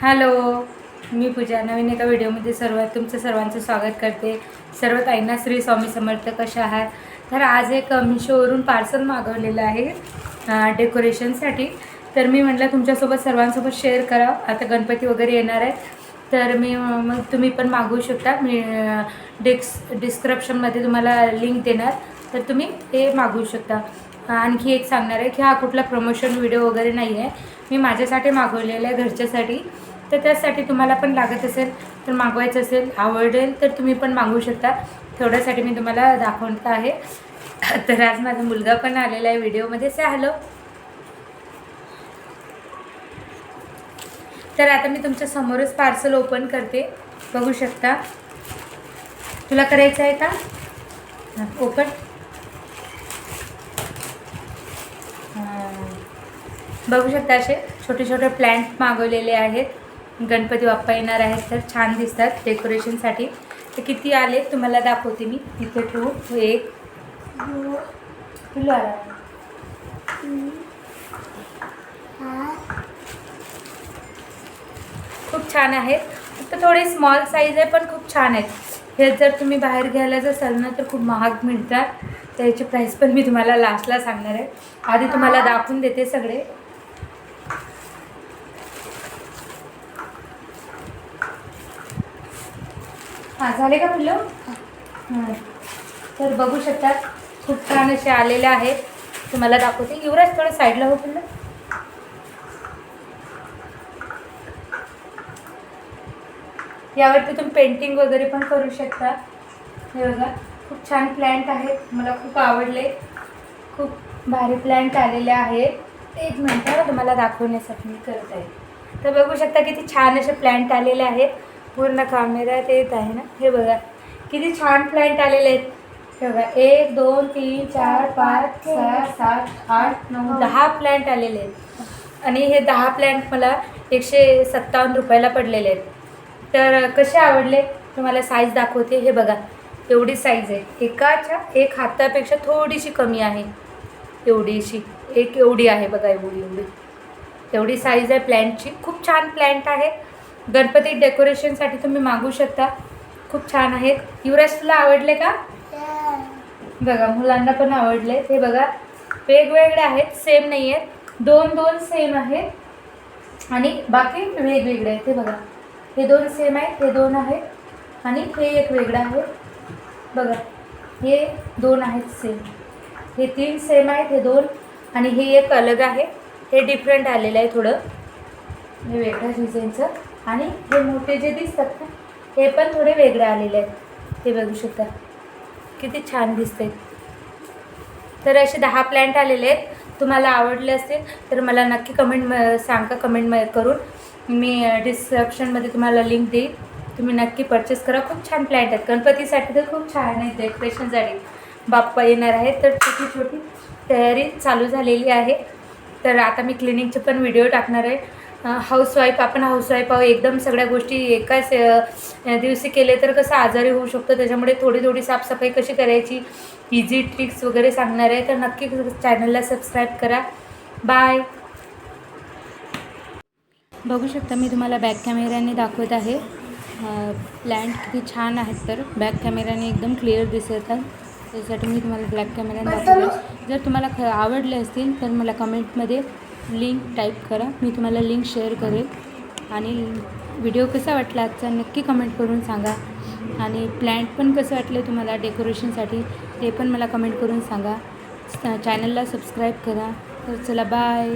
Hello मी पूजा. नवीन एका व्हिडिओमध्ये सर्व तुमचं सर्वांचं स्वागत करते. सर्व ताईंना श्री स्वामी समर्थ कशा आहात? तर आज एक मिशोवरून पार्सल मागवलेलं आहे डेकोरेशनसाठी तर मी म्हटलं तुमच्यासोबत सर्वांसोबत शेअर करा आता गणपती वगैरे येणार आहे तर मी मग तुम्ही पण मागवू शकता. मी अं, डिस्क्रिप्शनमध्ये तुम्हाला लिंक देणार. तर तुम्ही ते मागवू शकता. आणखी एक सांगणार आहे की हा कुठला प्रमोशन व्हिडिओ वगैरे नाही आहे मी माझ्यासाठी मागवलेलं आहे घरच्यासाठी. तर त्यासाठी तुम्हाला पण लागत असेल तर मागवायचं असेल आवडेल तर तुम्ही पण मागवू शकता. तेवढ्यासाठी मी तुम्हाला दाखवत आहे. तर आज माझा मुलगा पण आलेला आहे व्हिडिओमध्ये से हॅलो तर आता मी तुमच्या समोरच पार्सल ओपन करते. बघू शकता. तुला करायचं आहे का? ओपन बघू शकता असे छोटे छोटे प्लॅन्ट मागवलेले आहेत. गणपती बाप्पा येणार आहेत तर छान दिसतात डेकोरेशनसाठी ते किती आले तुम्हाला दाखवते मी. तिथे ठेवू. एक तुला खूप छान आहेत. फक्त थोडे स्मॉल साईज आहे पण खूप छान आहेत. हे जर तुम्ही बाहेर घ्यायला असाल ना तर खूप महाग मिळतात. तर याची प्राईस पण मी तुम्हाला लास्टला सांगणार आहे. आधी तुम्हाला दाखवून देते सगळे. हां झाले का फुलं हां. तर बघू शकतात खूप छान असे आलेले आहेत. तुम्हाला दाखवते. युवराज थोडं साईडला हो फुलं यावरती तुम्ही पेंटिंग वगैरे पण करू शकता. हे बघा. खूप छान प्लॅन्ट आहेत. मला खूप आवडले. खूप भारी प्लॅन्ट आलेले आहेत. एक मिनटं तुम्हाला दाखवण्यासाठी मी करत आहे. तर बघू शकता किती छान असे प्लॅन्ट आलेले आहेत. पूर्ण कॅमेऱ्यात येत आहे ना? हे बघा. किती छान प्लॅन्ट आलेले आहेत. हे बघा. एक दोन तीन चार पाच सहा सात आठ नऊ दहा प्लॅन्ट आलेले आहेत. आणि हे दहा प्लॅन्ट मला एकशे सत्तावन्न रुपयाला पडलेले आहेत. तर कसे आवडले? तुम्हाला साईज दाखवते. हे बघा. एवढी साईज आहे. एकाच्या एक हातापेक्षा थोडीशी कमी आहे. एवढीशी. एक एवढी आहे बघा एवढी एवढी. एवढी साईज आहे प्लॅन्टची खूप छान प्लॅन्ट आहे. गणपती डेकोरेशनसाठी तुम्ही मागू शकता. खूप छान आहेत युवराज तुला आवडले का? बघा मुलांना पण आवडले. हे बघा वेगवेगळे आहेत. सेम नाही आहेत दोन दोन सेम आहेत. आणि बाकी वेगवेगळे आहेत. ते बघा. हे दोन सेम आहेत. हे दोन आहेत. आणि हे एक वेगळं आहे. बघा हे दोन आहेत सेम हे तीन सेम आहेत हे दोन. आणि हे एक अलग आहे. हे डिफरंट आलेलं आहे थोडं. हे वेगळ्या डिझाईनचं आणि हे मोठे जे दिसतात ना हे पण थोडे वेगळे आलेले आहेत. हे बघू शकता. किती छान दिसते तर असे दहा प्लॅन्ट आलेले आहेत. तुम्हाला आवडले असतील तर मला नक्की कमेंट म सांगा कमेंट म करून. मी डिस्क्रिप्शनमध्ये तुम्हाला लिंक देईन तुम्ही नक्की परचेस करा. खूप छान प्लॅन्ट आहेत. गणपतीसाठी तर खूप छान आहेत डेकोरेशनसाठी बाप्पा येणार आहेत. तर छोटी छोटी तयारी चालू झालेली आहे. तर आता मी क्लिनिकचे पण व्हिडिओ टाकणार आहे. हाऊसवाईफ आपण हाऊसवाईफ आहो एकदम सगळ्या गोष्टी एकाच दिवशी केले तर कसं आजारी होऊ शकतो. त्याच्यामुळे थोडी थोडी साफसफाई कशी करायची? इझी ट्रिक्स वगैरे सांगणार आहे. तर नक्की चॅनलला सबस्क्राईब करा. बाय बघू शकता मी तुम्हाला बॅक कॅमेऱ्याने दाखवत आहे. प्लॅन्ट किती छान आहेत तर. बॅक कॅमेऱ्याने एकदम क्लिअर दिसतात. त्यासाठी मी तुम्हाला ब्लॅक कॅमेऱ्याने दाखवलं. जर तुम्हाला ख आवडले असतील तर मला कमेंटमध्ये लिंक टाईप करा. मी तुम्हाला लिंक शेअर करेल. आणि व्हिडिओ कसा वाटला आजचा नक्की कमेंट करून सांगा. आणि प्लॅन्ट पण कसं वाटले तुम्हाला डेकोरेशनसाठी ते पण मला कमेंट करून सांगा. चॅनलला सबस्क्राईब करा. तर चला बाय